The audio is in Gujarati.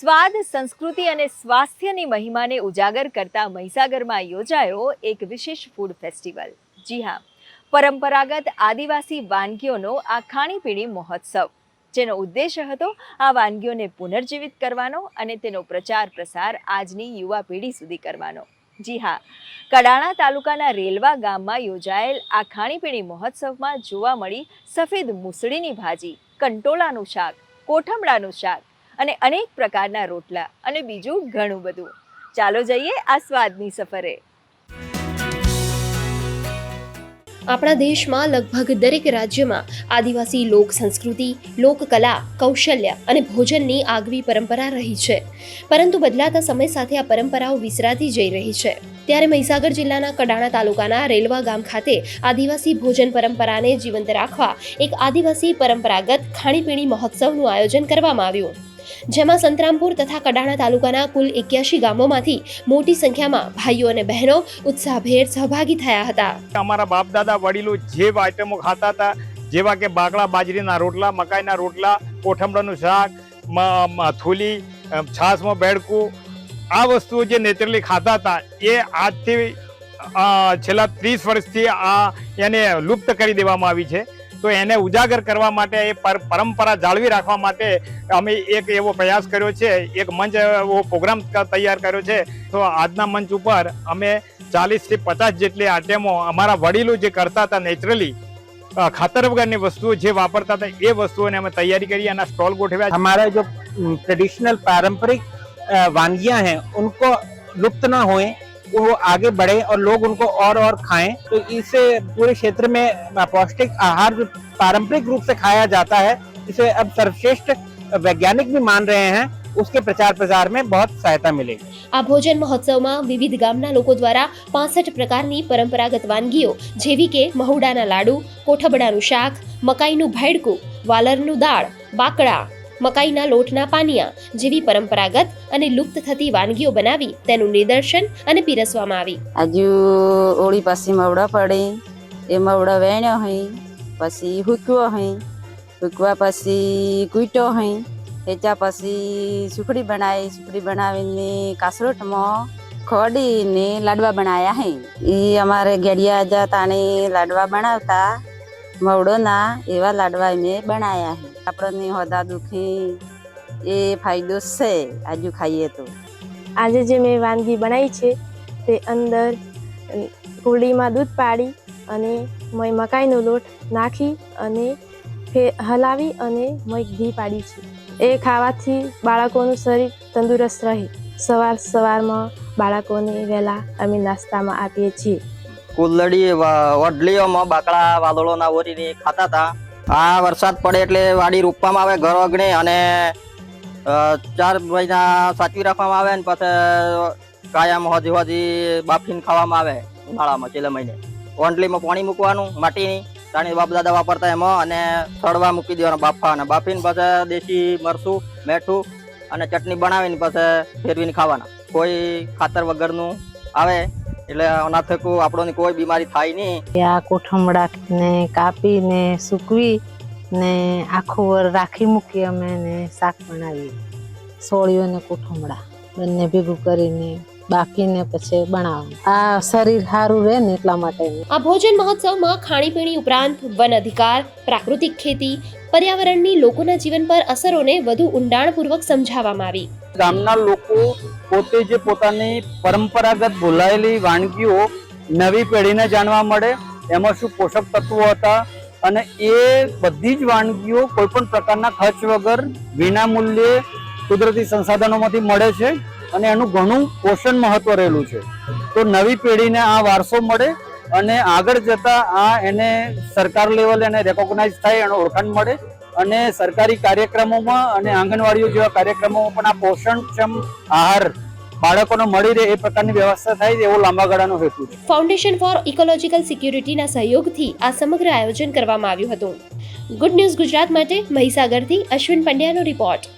સ્વાદ, સંસ્કૃતિ અને સ્વાસ્થ્યની મહિમાને ઉજાગર કરતા મહીસાગરમાં યોજાયો એક વિશેષ ફૂડ ફેસ્ટિવલ જી હા, પરંપરાગત આદિવાસી વાનગીઓનો આ ખાણીપીણી મહોત્સવ, જેનો ઉદ્દેશ્ય હતો આ વાનગીઓને પુનર્જીવિત કરવાનો અને તેનો પ્રચાર પ્રસાર આજની યુવા પેઢી સુધી કરવાનો. જી હા, કડાણા તાલુકાના રેલવા ગામમાં યોજાયેલ આ ખાણીપીણી મહોત્સવમાં જોવા મળી સફેદ મૂસળીની ભાજી કંટોળાનું શાક, કોઠમડાનું શાક અને અનેક પ્રકારના રોટલા અને બીજું ઘણું બધું. ચાલો જઈએ આ સ્વાદની સફરે. આપણા દેશમાં લગભગ દરેક રાજ્યમાં આદિવાસી લોક સંસ્કૃતિ લોકકલા કૌશલ્ય અને ભોજનની આગવી પરંપરા રહી છે. પરંતુ બદલાતા સમય સાથે આ પરંપરાઓ વિસરાતી જઈ રહી છે. ત્યારે મહીસાગર જિલ્લાના કડાણા તાલુકાના રેલવા ગામ ખાતે આદિવાસી ભોજન પરંપરાને જીવંત રાખવા એક આદિવાસી પરંપરાગત ખાણીપીણી મહોત્સવનું આયોજન કરવામાં આવ્યું. જેમાં સંતરામપુર તથા કડાણા તાલુકાના કુલ એક્યાસી ગામોમાંથી મોટી સંખ્યામાં ભાઈઓ અને બહેનો ઉત્સાહભેર સહભાગી થયા હતા. અમારા બાપ દાદા વડીલો જે આઈટમો ખાતા હતા, જેવા કે બાકડા બાજરીના રોટલા, મકાઈના રોટલા કોઠમડાનું શાક થૂલી છાસમાં બેડકું આ વસ્તુઓ જે નેચરલી ખાતા હતા, એ આજથી છેલ્લા ત્રીસ વર્ષથી આ એને લુપ્ત કરી દેવામાં આવી છે. તો એને ઉજાગર કરવા માટે એ પર- પરંપરા જાળવી રાખવા માટે અમે એક એવો પ્રયાસ કર્યો છે એક મંચ એવો પ્રોગ્રામ ક- તૈયાર કર્યો છે તો આજના મંચ ઉપર અમે ચાલીસ થી પચાસ જેટલી આઈટમો અમારા વડીલો જે કરતા હતા નેચરલી ખાતર વગરની વસ્તુઓ જે વાપરતા હતા એ વસ્તુઓને અમે તૈયારી કરી અને સ્ટોલ ગોઠવ્યા हमारा जो ट्रेडिशनल पारंपरिक अ, वानगियां हैं उनको लुप्त ना होए वो आगे बढ़े और लोग उनको और और खाएं तो इससे पूरे क्षेत्र में अ, पौष्टिक आहार जो पारंपरिक रूप से खाया जाता है इसे अब सर्वश्रेष्ठ वैज्ञानिक भी मान रहे हैं उसके प्रचार प्रसार में बहुत सहायता मिलेगी આ ભોજન મહોત્સવમાં વિવિધ ગામના લોકો દ્વારા પાસઠ પ્રકારની પરંપરાગત વાનગીઓ જેવી કે મહુડાના લાડુ કોઠબડાનું શાક મકાઈનું ભેડકું વાલરનું દાળ બાકડા મકાઈના લોટના પાનિયા જેવી પરંપરાગત અને લુપ્ત થતી વાનગીઓ બનાવી તેનું નિદર્શન અને પીરસવામાં આવી. આજુ ઓળી પાસે મવડા પડે, એ મવડા વેણ્યો હઈ, પછી હુકવો હઈ, હુકવા પછી કૂટ્યો હઈ હેચા પછી સુખડી બનાવી સુખડી બનાવીને કાસરોટમાં ખોડીને લાડવા બનાવ્યા હઈ. એ અમારે ગેડિયા જા લાડવા બનાવતા મવડોના એવા લાડવા મેં બનાવ્યા છે. આપણને હોદા દુખી એ ફાયદો છે, આજુ ખાઈએ તો. આજે જે મેં વાનગી બનાવી છે, તે અંદર કુરડીમાં દૂધ પાડી અને મેં મકાઈનો લોટ નાખી અને હલાવી અને મેં ઘી પાડી છે. એ ખાવાથી બાળકોનું શરીર તંદુરસ્ત રહે. સવાર સવારમાં બાળકોને વહેલા અમે નાસ્તામાં આપીએ છીએ. કુલડી વડલીઓમાં બાકડા, વાદળોના ઓરીને ખાતા હતા. આ વરસાદ પડે એટલે વાડી રોપવામાં આવે, ઘર અગણે અને ચાર મહિના સાચવી રાખવામાં આવે ને પછી કાયમ હોજી હોજી બાફીને ખાવામાં આવે ઉનાળામાં, છેલ્લા મહિને. ઓંડલીમાં પાણી મૂકવાનું, માટીની તાણી બાપ દાદા વાપરતા એમાં અને સડવા મૂકી દેવાના બાફા અને બાફીને પછી દેશી મરચું મેઠું અને ચટણી બનાવીને પછી ફેરવીને ખાવાના. કોઈ ખાતર વગરનું આવે એટલે આના થકું આપણને કોઈ બીમારી થાય નહીં. આ કોઠમડા ને કાપીને સૂકવી ને આખું વર રાખી મૂકી અમે ને શાક બનાવીએ. સોળીઓ ને કોઠમડા બંને ભેગું કરીને બાકીને પછી બનાવવાનું. આ શરીર સારું રહે ને એટલા માટે આ ભોજન મહોત્સવમાં ખાણીપીણી ઉપરાંત વન અધિકાર પ્રાકૃતિક ખેતી પર્યાવરણની લોકોના જીવન પર અસરોને વધુ ઊંડાણપૂર્વક સમજાવવામાં આવી. ગામના લોકો પોતે જે પોતાની પરંપરાગત ભૂલાયેલી વાનગીઓ નવી પેઢીને જાણવા મળે, એમાં શું પોષક તત્વો હતા અને એ બધી જ વાનગીઓ કોઈ પણ પ્રકારના ખર્ચ વગર વિના મૂલ્યે કુદરતી સંસાધનોમાંથી મળે છે અને એનું ઘણું પોષણ મહત્વ રહેલું છે. તો નવી પેઢીને આ વારસો મળે અને આગળ જતા આ એને સરકાર લેવલે એને રેકોગ્નાઇઝ થાય, એનો ઓળખાણ મળે અને સરકારી કાર્યક્રમોમાં અને આંગણવાડીઓ જેવા કાર્યક્રમોમાં પણ આ પોષણક્ષમ આહાર બાળકોને મળી રહે એ પ્રકારની વ્યવસ્થા થાય એવો લાંબા ગાળાનો હેતુ છે. ફાઉન્ડેશન ફોર ઇકોલોજીકલ સિક્યુરિટીના સહયોગથી આ સમગ્ર આયોજન કરવામાં આવ્યું હતું. ગુડ ન્યૂઝ ગુજરાત માટે મહીસાગરથી અશ્વિન પંડ્યાનો રિપોર્ટ